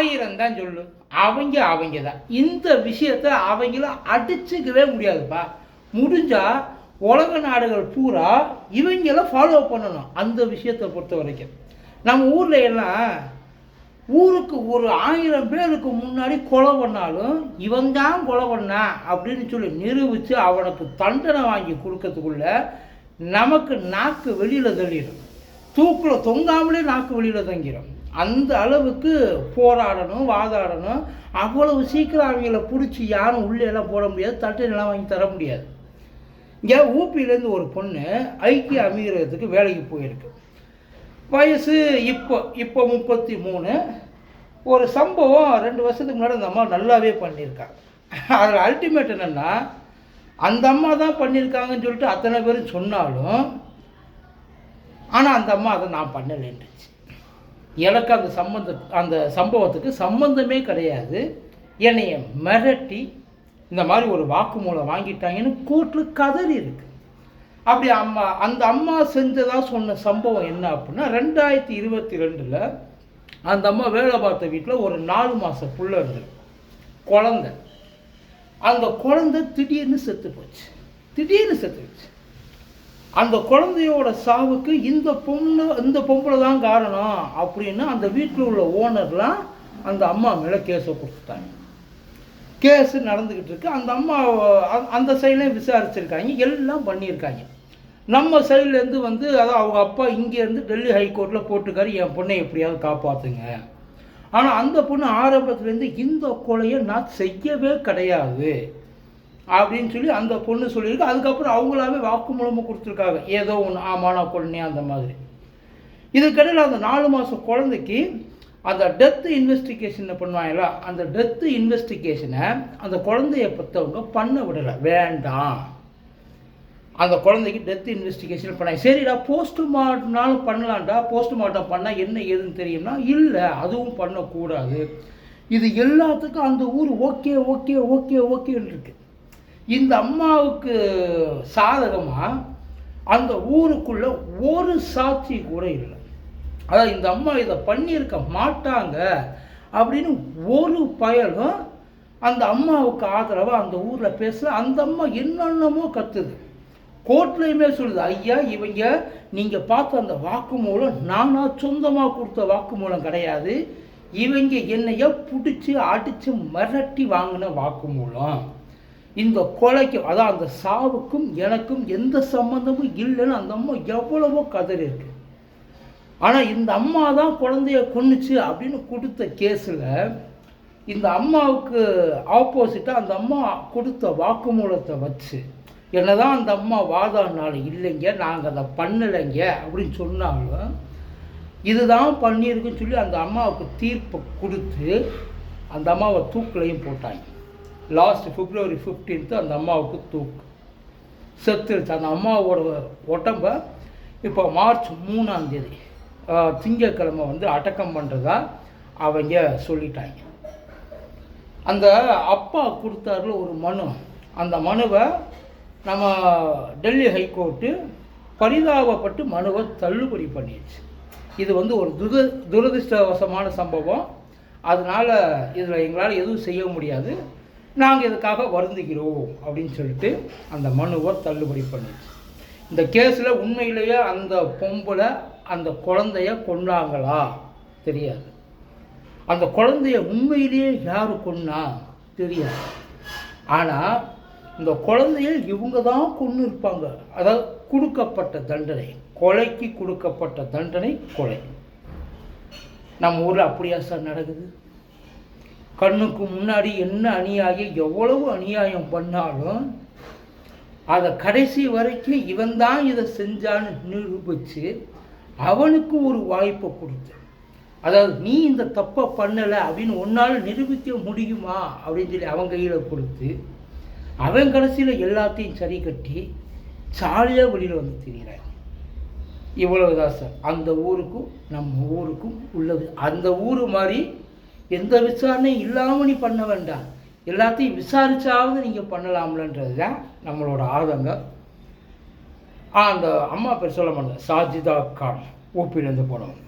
ஆயிரம் தான் சொல்லு. அவங்க அவங்க தான் இந்த விஷயத்த அவங்கள அடிச்சுக்கவே முடியாதுப்பா. முடிஞ்சால் உலக நாடுகள் பூரா இவங்கள ஃபாலோ பண்ணணும் அந்த விஷயத்தை பொறுத்த வரைக்கும். நம்ம ஊரில் எல்லாம் ஊருக்கு ஒரு ஆயிரம் பேருக்கு முன்னாடி கொலை பண்ணாலும் இவன் தான் கொலை பண்ணா அப்படின்னு சொல்லி நிரூபித்து அவனுக்கு தண்டனை வாங்கி கொடுக்கறதுக்குள்ள நமக்கு நாக்கு வெளியில் தள்ளிடும். தூக்கில் தொங்காமலே நாக்கு வெளியில் தங்கிடும் அந்த அளவுக்கு போராடணும் வாதாடணும். அவ்வளவு சீக்கிரம் அவங்கள பிடிச்சி யாரும் உள்ளே எல்லாம் போட முடியாது தண்டனைலாம் வாங்கி தர முடியாது. இங்கே ஊப்பியிலேருந்து ஒரு பொண்ணு ஐக்கிய அமீரகத்துக்கு வேலைக்கு போயிருக்கு. வயசு இப்போ இப்போ முப்பத்தி மூணு ஒரு சம்பவம் ரெண்டு வருஷத்துக்கு முன்னாடி அந்த அம்மா நல்லாவே பண்ணியிருக்காங்க அதில் அல்டிமேட் என்னென்னா அந்த அம்மா தான் பண்ணியிருக்காங்கன்னு சொல்லிட்டு அத்தனை பேரும் சொன்னாலும் ஆனால் அந்த அம்மா அதை நான் பண்ணலைன்றுச்சு எனக்கு அந்த சம்பந்த அந்த சம்பவத்துக்கு சம்பந்தமே கிடையாது. என்னைய மிரட்டி இந்த மாதிரி ஒரு வாக்குமூலம் வாங்கிட்டாங்கன்னு கோர்ட்டில் கதறி இருக்கு. அப்படி அம்மா அந்த அம்மா செஞ்சதாக சொன்ன சம்பவம் என்ன அப்படின்னா ரெண்டாயிரத்தி இருபத்தி ரெண்டில் அந்த அம்மா வேலை பார்த்த வீட்டில் ஒரு நாலு மாதம் புள்ள இருந்தது குழந்த. அந்த குழந்தை திடீர்னு செத்து போச்சு. திடீர்னு செத்து போச்சு. அந்த குழந்தையோட சாவுக்கு இந்த பொண்ணு இந்த பொம்பளை தான் காரணம் அப்படின்னு அந்த வீட்டில் உள்ள ஓனர்லாம் அந்த அம்மா மேலே கேஸை கொடுத்துட்டாங்க. கேஸு நடந்துக்கிட்டு இருக்கு. அந்த அம்மா அ- அந்த சைட்லேயும் விசாரிச்சிருக்காங்க. எல்லாம் பண்ணியிருக்காங்க. நம்ம சைட்லேருந்து வந்து அதான் அவங்க அப்பா இங்கேருந்து டெல்லி ஹைகோர்ட்டில் போட்டுக்காரு என் பொண்ணை எப்படியாவது காப்பாற்றுங்க ஆனால் அந்த பொண்ணு ஆரம்பத்துலேருந்து இந்த கொலையை நான் செய்யவே கிடையாது. அப்படின்னு சொல்லி அந்த பொண்ணு சொல்லியிருக்கு. அதுக்கப்புறம் அவங்களாவே வாக்குமூலமாக கொடுத்துருக்காங்க. ஏதோ ஒன்று ஆமா நான் அந்த மாதிரி. இதுக்கடையில் அந்த நாலு மாதம் குழந்தைக்கு அந்த டெத்து இன்வெஸ்டிகேஷன் பண்ணுவாங்களா அந்த டெத்து இன்வெஸ்டிகேஷனை அந்த குழந்தைய பெற்றவங்க பண்ண விடலை. வேண்டாம். அந்த குழந்தைக்கு டெத் இன்வெஸ்டிகேஷன் பண்ணாங்க. சரிடா போஸ்ட்மார்ட்டம்னாலும் பண்ணலாம்டா. போஸ்ட்மார்ட்டம் பண்ணால் என்ன ஏதுன்னு தெரியும்னா இல்லை அதுவும் பண்ணக்கூடாது. இது எல்லாத்துக்கும் அந்த ஊர் ஓகே ஓகே ஓகே ஓகேன்னு இருக்குது இந்த அம்மாவுக்கு சாதகமாக அந்த ஊருக்குள்ளே ஒரு சாட்சி கூட இல்லை. அதாவது இந்த அம்மா இதை பண்ணியிருக்க மாட்டாங்க அப்படின்னு ஒரு பயலும் அந்த அம்மாவுக்கு ஆதரவாக அந்த ஊரில் பேச அந்த அம்மா என்னென்னமோ கத்துது. கோர்ட்லேயுமே சொல்லுது ஐயா இவங்க நீங்கள் பார்த்த அந்த வாக்குமூலம் நானாக சொந்தமாக கொடுத்த வாக்குமூலம் கிடையாது. இவங்க என்னைய பிடிச்சி அடித்து மிரட்டி வாங்கின வாக்குமூலம். இந்த கொலைக்கும் அதான் அந்த சாவுக்கும் எனக்கும் எந்த சம்மந்தமும் இல்லைன்னு அந்த அம்மா எவ்வளவோ கதறி இருக்கு. ஆனால் இந்த அம்மா தான் குழந்தைய கொன்னுச்சு அப்படின்னு கொடுத்த கேஸில் இந்த அம்மாவுக்கு ஆப்போசிட்டாக அந்த அம்மா கொடுத்த வாக்குமூலத்தை வச்சு என்னதான் அந்த அம்மா வாதாடினாலும் இல்லைங்க நாங்கள் அதை பண்ணலைங்க அப்படின்னு சொன்னாலும் இதுதான் பண்ணியிருக்குன்னு சொல்லி அந்த அம்மாவுக்கு தீர்ப்பு கொடுத்து அந்த அம்மாவை தூக்குலையும் போட்டாங்க. லாஸ்ட் பிப்ரவரி 15th அந்த அம்மாவுக்கு தூக்கு. செத்துருச்சு. அந்த அம்மாவோட உடம்ப இப்போ மார்ச் மூணாம் தேதி ஆஹ், வந்து அடக்கம் பண்ணுறதா அவங்க சொல்லிட்டாங்க. அந்த அப்பா கொடுத்தாருல ஒரு மனு. அந்த மனுவை நம்ம டெல்லி ஹைகோர்ட்டு பரிதாபப்பட்டு மனுவை தள்ளுபடி பண்ணிடுச்சு. இது வந்து ஒரு துர துரதிருஷ்டவசமான சம்பவம். அதனால் இதில் எங்களால் எதுவும் செய்ய முடியாது. நாங்கள் இதுக்காக வருந்துகிறோம் அப்படின்னு சொல்லிட்டு அந்த மனுவை தள்ளுபடி பண்ணிச்சு. இந்த கேஸில் உண்மையிலேயே அந்த பொம்பளை அந்த குழந்தைய கொன்னாங்களா? தெரியாது. அந்த குழந்தைய உண்மையிலேயே யார் கொன்னா? தெரியாது. ஆனால் இந்த குழந்தைய இவங்க தான் கொண்டு இருப்பாங்க அதாவது கொடுக்கப்பட்ட தண்டனை. கொலைக்கு கொடுக்கப்பட்ட தண்டனை கொலை. நம்ம ஊரில் அப்படியா சார் நடக்குது? கண்ணுக்கு முன்னாடி என்ன அநியாயம் எவ்வளவு அநியாயம் பண்ணாலும் அதை கடைசி வரைக்கும் இவன் தான் இதை செஞ்சான்னு நிரூபித்து அவனுக்கு ஒரு வாய்ப்பை கொடுத்து அதாவது நீ இந்த தப்பை பண்ணலை அப்படின்னு உன்னால் நிரூபிக்க முடியுமா அப்படின்னு சொல்லி அவன் கையில் கொடுத்து அவன் கடைசியில் எல்லாத்தையும் சரி கட்டி ஜாலியாக வெளியில் வந்து திரிகிறான் இவ்வளவுதான் சார். அந்த ஊருக்கும் நம்ம ஊருக்கும் உள்ளது. அந்த ஊர் மாதிரி எந்த விசாரணையும் இல்லாமல் நீ பண்ண வேண்டாம் எல்லாத்தையும் விசாரிச்சாவது நீங்கள் பண்ணலாம்லன்றது தான் நம்மளோட ஆதங்கம். ஆ, அந்த அம்மா பேர் சொல்ல மாட்டேன் சாஜிதா கான் ஊப்பிலேருந்து போனவங்க.